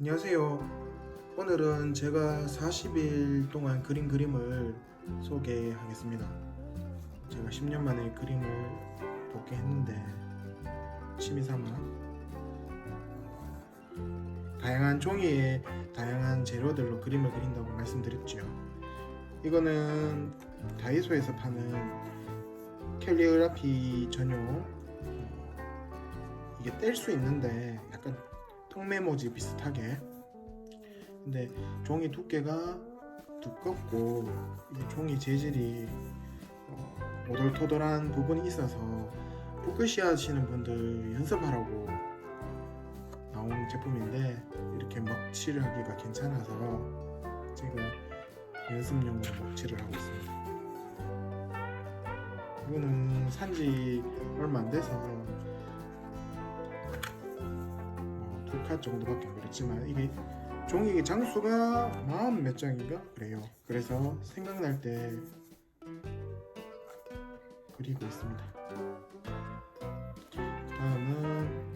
안녕하세요. 오늘은 제가 40일 동안 그린 그림을 소개하겠습니다. 제가 10년 만에 그림을 돕게 했는데 취미 삼아 다양한 종이에 다양한 재료들로 그림을 그린다고 말씀드렸죠. 이거는 다이소에서 파는 캘리그라피 전용 어, 이게 뗄 수 있는데 약간 통메모지 비슷하게. 근데 종이 두께가 두껍고 종이 재질이 어, 오돌토돌한 부분이 있어서 붓글씨 하시는 분들 연습하라고 나온 제품인데 이렇게 먹칠을 하기가 괜찮아서 지금 연습용으로 먹칠을 하고 있습니다. 이거는 산지 얼마 안 돼서 두칸 정도밖에 안 그랬지만 이게 종이 장수가 마흔 몇 장인가 그래요. 그래서 생각날 때 그리고 있습니다. 다음은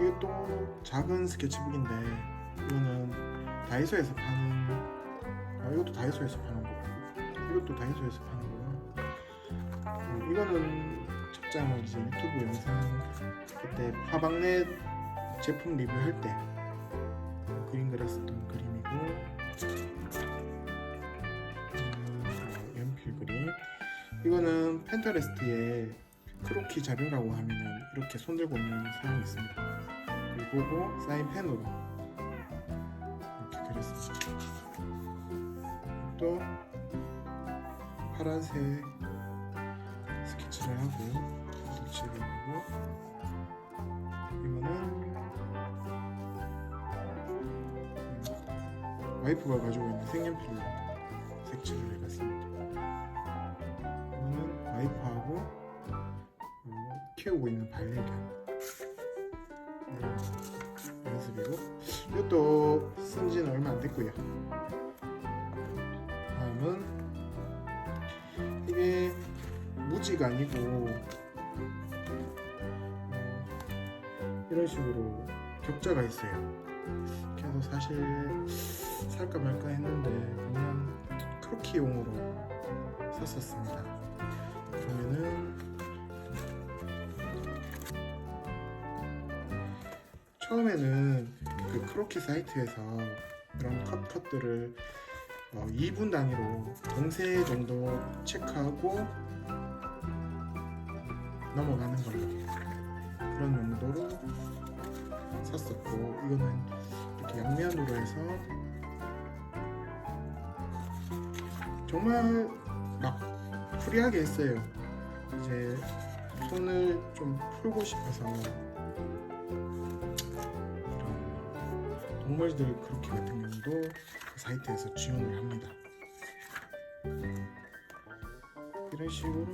이것도 작은 스케치북인데 이거는 다이소에서 파는 아 이것도 다이소에서 파는 거고 이것도 다이소에서 파는 거고 음, 이거는 첫 장은 이제 유튜브 영상. 그때 화방넷 제품 리뷰할 때 그림 그렸었던 그림이고 음, 어, 연필 그림. 이거는 펜터레스트에 크로키 자료라고 하면은 이렇게 손들고 있는 사람이 있습니다. 그리고 사인 펜으로 이렇게 그렸습니다. 또 파란색 스케치를 하고 하고 이거는 음, 와이프가 가지고 있는 색연필로 색칠을 해봤습니다. 이거는 와이프하고 어, 키우고 있는 반려견 음, 연습이고 이것도 쓴지는 얼마 안 됐고요. 다음은 이게 무지가 아니고 식으로 격자가 있어요. 그래서 사실 살까 말까 했는데 그냥 크로키용으로 샀었습니다. 그러면은 처음에는 그 크로키 사이트에서 그런 컷 컷들을 어, 2분 단위로 동세 정도 체크하고 넘어가는 걸로 그런 용도로 샀었고 이거는 이렇게 양면으로 해서 정말 막 프리하게 했어요. 이제 손을 좀 풀고 싶어서 이런 동물들 크로키 같은 경우도 그 사이트에서 지원을 합니다. 이런 식으로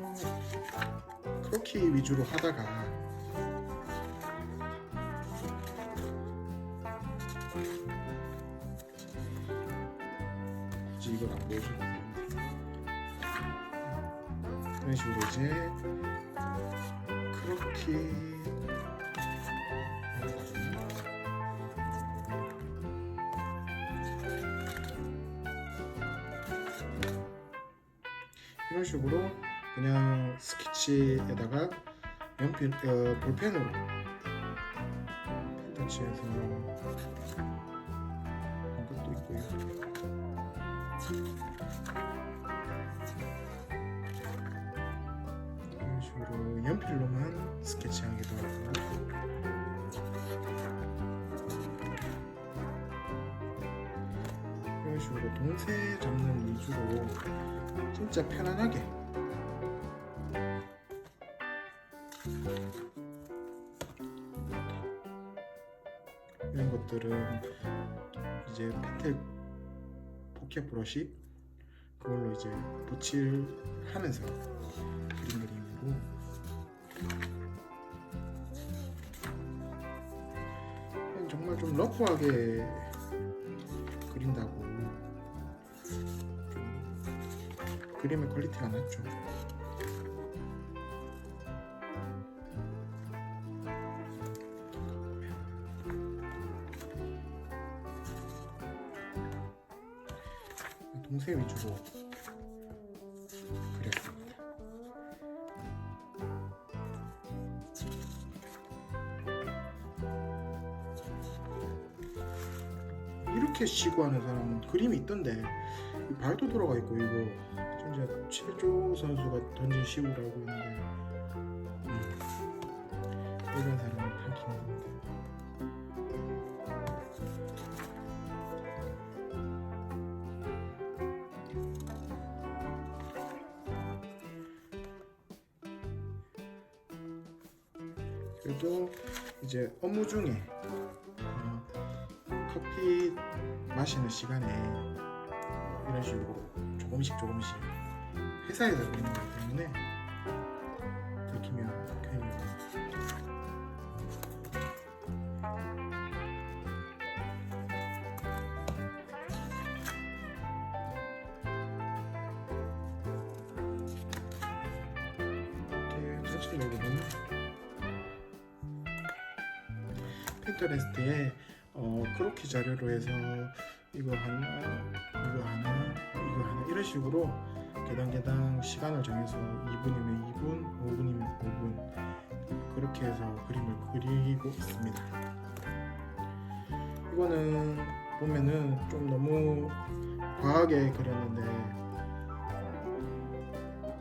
크로키 위주로 하다가 이런 식으로 이제 크로키 이런 식으로 그냥 스케치에다가 연필 어, 볼펜으로 펜터치해서 이것도 있고요. 연필로만 스케치하기도 하고. 이런 식으로 동세 잡는 위주로 진짜 편안하게. 이런 것들은 이제 펜텔 포켓 브러쉬 그걸로 이제 붓칠하면서 그린 그림으로 그냥 정말 좀 러프하게 그린다고. 그림의 퀄리티가 낮죠? 동생 위주로. 이렇게 쉬고 하는 사람은 그림이 있던데 이 발도 돌아가 있고 이거 진짜 최조 선수가 던진 시구라고 했는데 음, 이런 사람은 랭킹입니다. 그래도 이제 업무 중에 어, 커피 마시는 시간에 어, 이런 식으로 조금씩 조금씩 회사에서 그리는 거기 때문에 들키면 핀터레스트에 어, 크로키 자료로 해서 이거 하나, 이거 하나, 이거 하나 이런 식으로 계단 계단 시간을 정해서 2분이면 2분, 5분이면 5분 그렇게 해서 그림을 그리고 있습니다. 이거는 보면은 좀 너무 과하게 그렸는데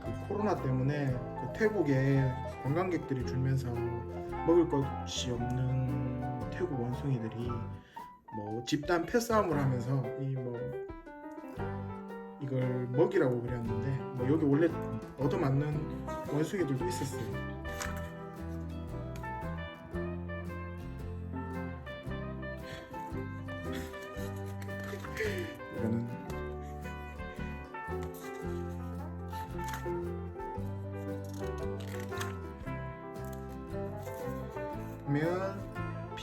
그 코로나 때문에 그 태국에 관광객들이 줄면서 먹을 것이 없는 태국 원숭이들이 뭐 집단 패싸움을 하면서 이 뭐 이걸 먹이라고 그렸는데 뭐 여기 원래 얻어맞는 원숭이들도 있었어요. 보면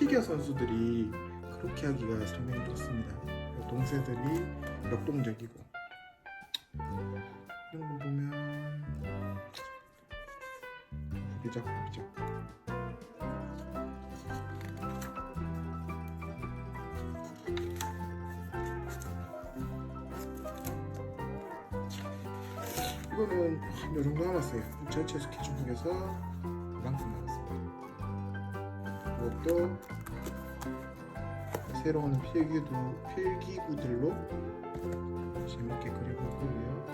피겨 선수들이 그렇게 하기가 상당히 좋습니다. 동세들이 역동적이고 이런 거 보면 후기적 후기적 이거는 이 정도 남았어요. 전체 스케치북에서 이만큼 남았습니 다. 이것도 새로운 필기도 필기구들로 재밌게 그려보고요.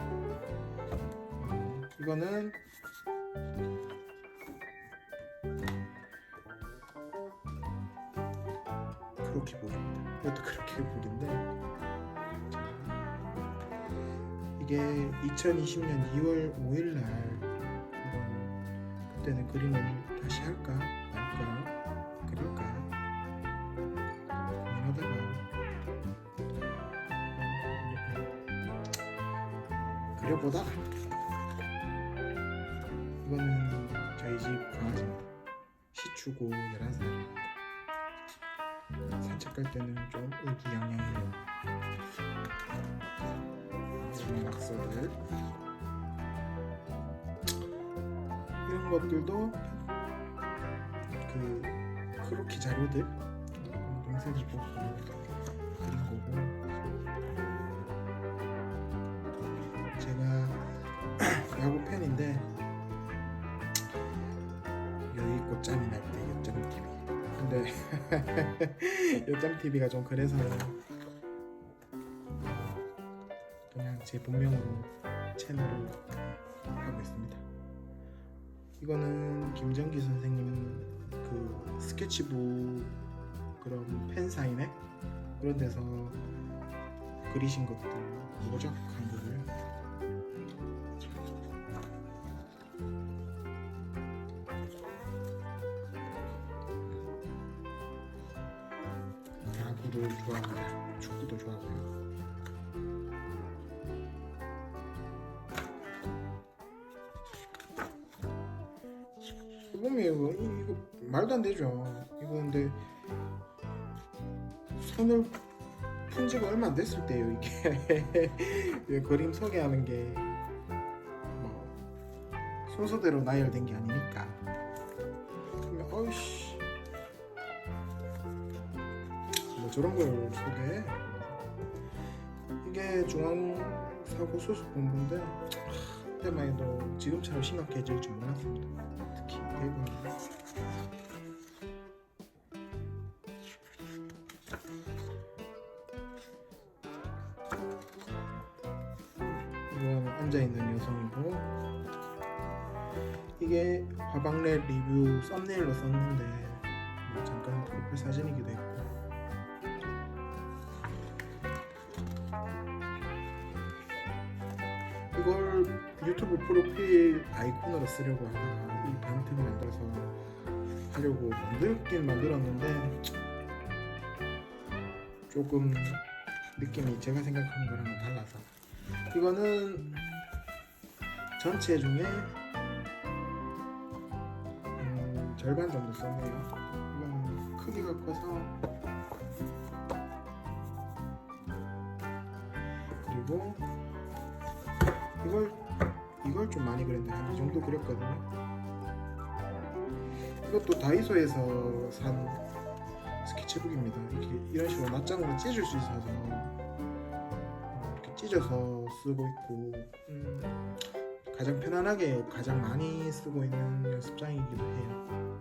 음, 이거는 그렇게 보기입니다. 이것도 그렇게 보기인데 이게 2020년 2월 5일 날 음, 그때는 그림을 다시 할까 시추고 11살입니다. 산책 갈 때는 좀 의기양양해요. 이런 낙서들 이런 것들도 그 크로키 자료들 동생들 보고 그린 거고 근데 요점 TV가 좀 그래서 그냥 제 본명으로 채널을 하고 있습니다. 이거는 김정기 선생님 그 스케치북 그런 펜 사인회 그런 데서 그리신 것들 모작한 거고 말도 안 되죠. 이거 근데 손을 푼 지가 얼마 안 됐을 때요 이게 이 그림 소개하는 게 뭐 순서대로 나열된 게 아니니까. 그러면 어이씨 뭐 저런 걸 소개해? 이게 중앙사고 수습본부인데 그때만 해도 지금처럼 심각해질 줄 몰랐습니다. 특히 대구는. 화방렛 리뷰 썸네일로 썼는데 뭐 잠깐 프로필 사진이기도 했고. 이걸 유튜브 프로필 아이콘으로 쓰려고 하다가 이 방틈을 만들어서 하려고 만들긴 만들었는데 조금 느낌이 제가 생각하는 거랑은 달라서. 이거는 전체 중에 절반 정도 썼네요. 이거는 크기가 커서. 그리고 이걸 이걸 좀 많이 그렸네. 한 이 정도 그렸거든요. 이것도 다이소에서 산 스케치북입니다. 이렇게 이런 식으로 낱장으로 찢을 수 있어서 이렇게 찢어서 쓰고 있고. 음, 가장 편안하게 가장 많이 쓰고 있는 연습장이기도 해요.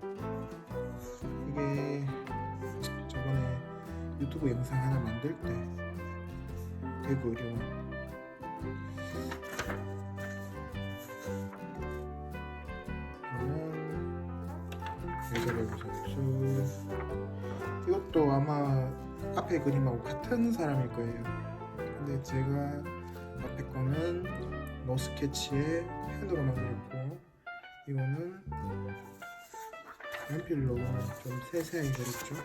이게 저번에 유튜브 영상 하나 만들 때 여자배우 선수 이것도 아마 앞에 그림하고 같은 사람일 거예요. 근데 제가 앞에 거는 노 스케치에 펜으로만 그렸고 이거는 연필로 좀 세세하게 그렸죠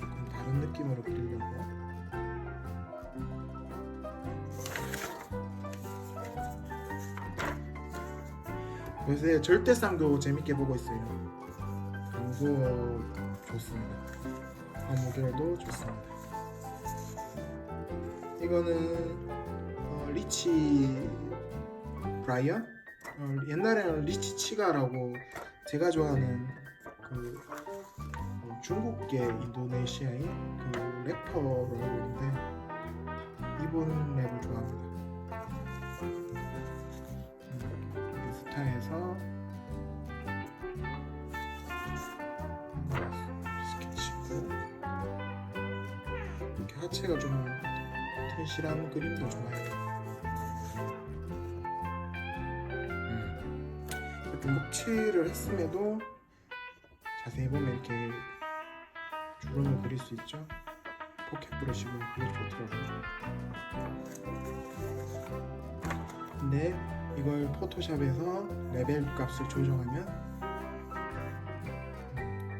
조금 다른 느낌으로 그리려고 요새 절대쌍도 재밌게 보고 있어요. 강수어 좋습니다. 화무결도 좋습니다. 이거는 어, 리치 브라이언? 어, 옛날에는 리치 치가라고 제가 좋아하는 그 어, 중국계 인도네시아인 그 래퍼로 알고 있는데 이분 랩을 좋아합니다. 인스타에서 스케치고 이렇게 하체가 좀 튼실한 그림도 좋아해요. 음. 이렇게 묵칠을 했음에도 자세히 보면 이렇게 주름을 그릴 수 있죠. 포켓 브러쉬고 그게 좋더라고요. 근데 이걸 포토샵에서 레벨 값을 조정하면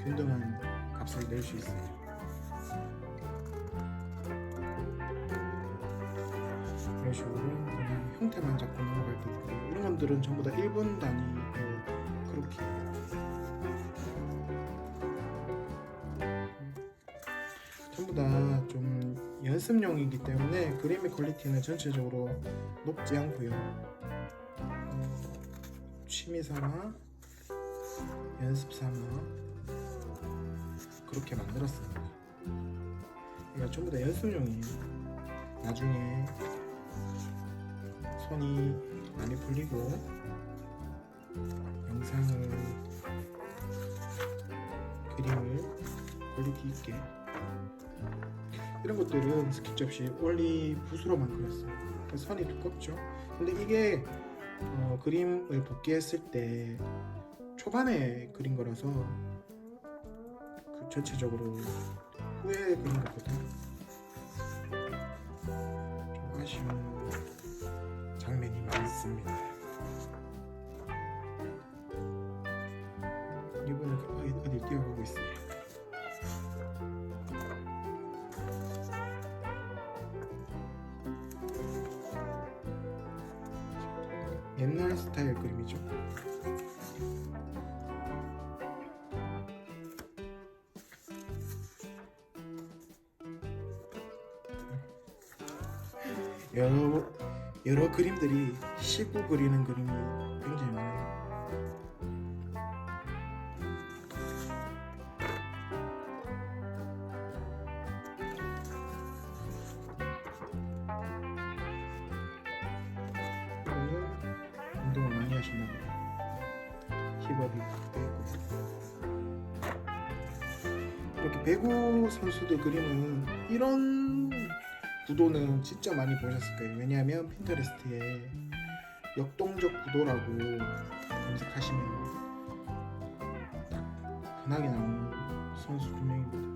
균등한 값을 낼 수 있어요. 이런 식으로 그냥 형태만 잡고 넘어갈 때도 있고 이런 것들은 전부 다 1분 단위로 그렇게 전부 다 좀 연습용이기 때문에 그림의 퀄리티는 전체적으로 높지 않고요. 어, 취미 삼아 연습 삼아 그렇게 만들었습니다. 이거 전부 다 연습용이에요. 나중에 손이 많이 풀리고 영상을 그림을 퀄리티 있게 이런 것들은 스케치 없이 원리 붓으로만 그렸어요. 선이 두껍죠. 근데 이게 어, 그림을 복귀했을 때 초반에 그린 거라서 그 전체적으로 후에 그린 것보다 옛날 스타일 그림이죠. 여러 여러 그림들이 시구 그리는 그림이 힙업이 되고 이렇게 배구 선수들 그림은 이런 구도는 진짜 많이 보셨을 거예요. 왜냐하면 핀터레스트에 역동적 구도라고 검색하시면 딱 흔하게 나오는 선수 두 명입니다.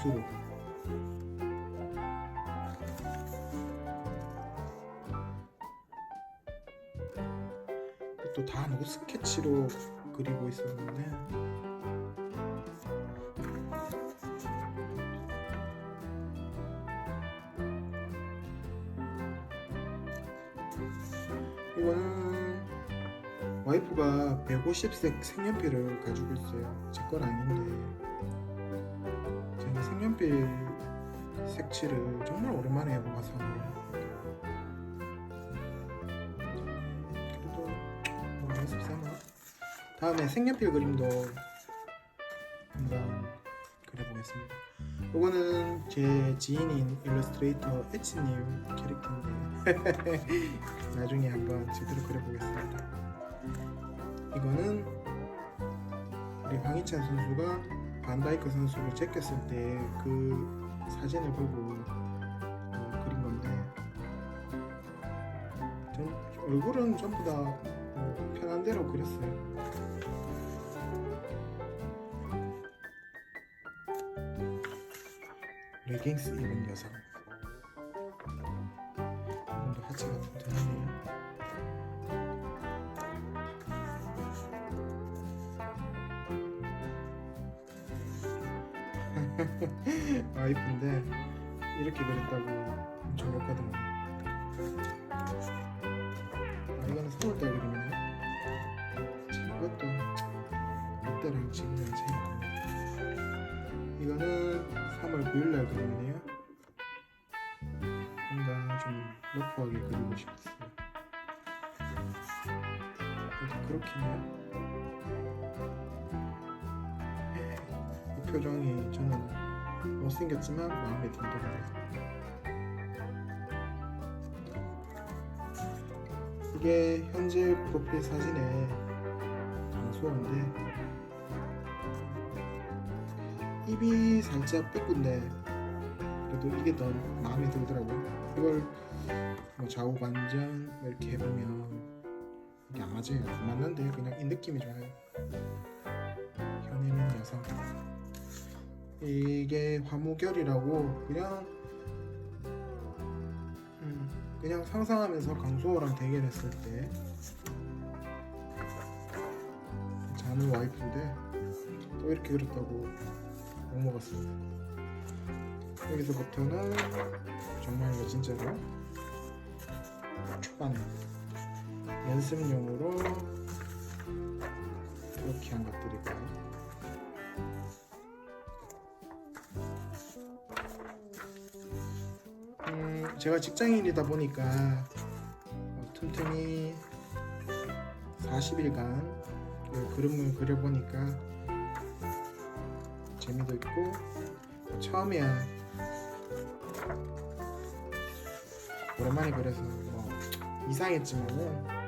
일단 붓으로 또다노 스케치로 그리고 있었는데. 이거는 와이프가 150색 색연필을 가지고 있어요. 제 건 아닌데 색연필 색칠을 정말 오랜만에 해봐서 그래도 뭐 연습 삼아 다음에 색연필 그림도 한번 그려보겠습니다. 이거는 제 지인인 일러스트레이터 에치님 캐릭터인데 나중에 한번 제대로 그려보겠습니다. 이거는 우리 황희찬 선수가 반다이크 선수를 제꼈을 때 그 사진을 보고 어, 그린 건데 전 얼굴은 전부 다 어, 편한 대로 그렸어요. 레깅스 입은 여성. 이분도 하체가 와이프인데 이렇게 그렸다고 엄청 욕하더라고. 아, 이거는 3월달 그림이네. 이것도 이때랑 차이가 납니다. 이거는 3월 9일날 그림이네요. 뭔가 좀 러프하게 그리고 싶었어요. 이 표정이 저는 못생겼지만 마음에 들더라고요. 이게 현재 프로필 사진의 장소인데 입이 살짝 삐꾼데 그래도 이게 더 마음에 들더라고요. 이걸 뭐 좌우 반전 뭐 이렇게 해보면 이게 안 맞는데 그냥 이 느낌이 좋아요. 현해민 여성. 이게 화무결이라고 그냥 음, 그냥 상상하면서 강수호랑 대결했을 때 자는 와이프인데 또 이렇게 그렸다고 못 먹었습니다. 여기서부터는 정말 이거 진짜로 초반에 연습용으로 이렇게 한 것들이고요. 제가 직장인이다 보니까 어, 틈틈이 40일간 그 그림을 그려보니까 재미도 있고 처음이야 오랜만에 그려서 뭐 이상했지만은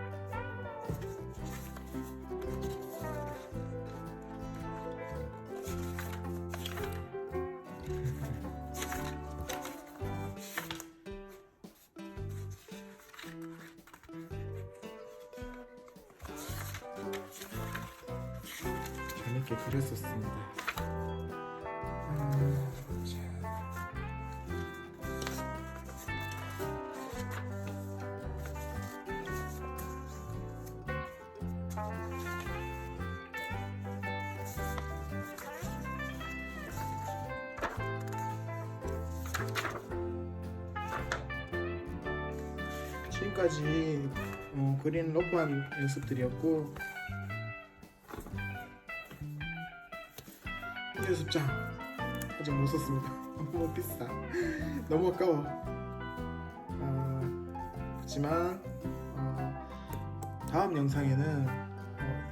지금까지 어, 그린 러프한 연습들이었고 연습장 아직 못 썼습니다. 너무 비싸. 너무 아까워. 어, 그렇지만 어, 다음 영상에는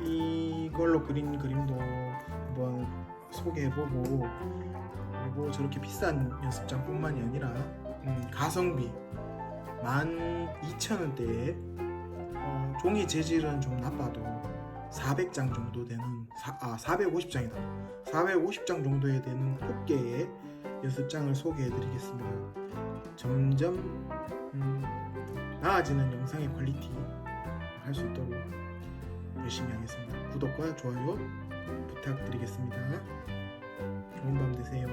이걸로 그린 그림도 한번 소개해보고 그리고 저렇게 비싼 연습장뿐만이 아니라 음, 가성비 12,000원대에 어, 종이 재질은 좀 나빠도 400장 정도 되는 사, 아 450장이다 450장 정도에 되는 꽃게의 연습장을 소개해 드리겠습니다. 점점 음, 나아지는 영상의 퀄리티 할 수 있도록 열심히 하겠습니다. 구독과 좋아요 부탁드리겠습니다. 좋은 밤 되세요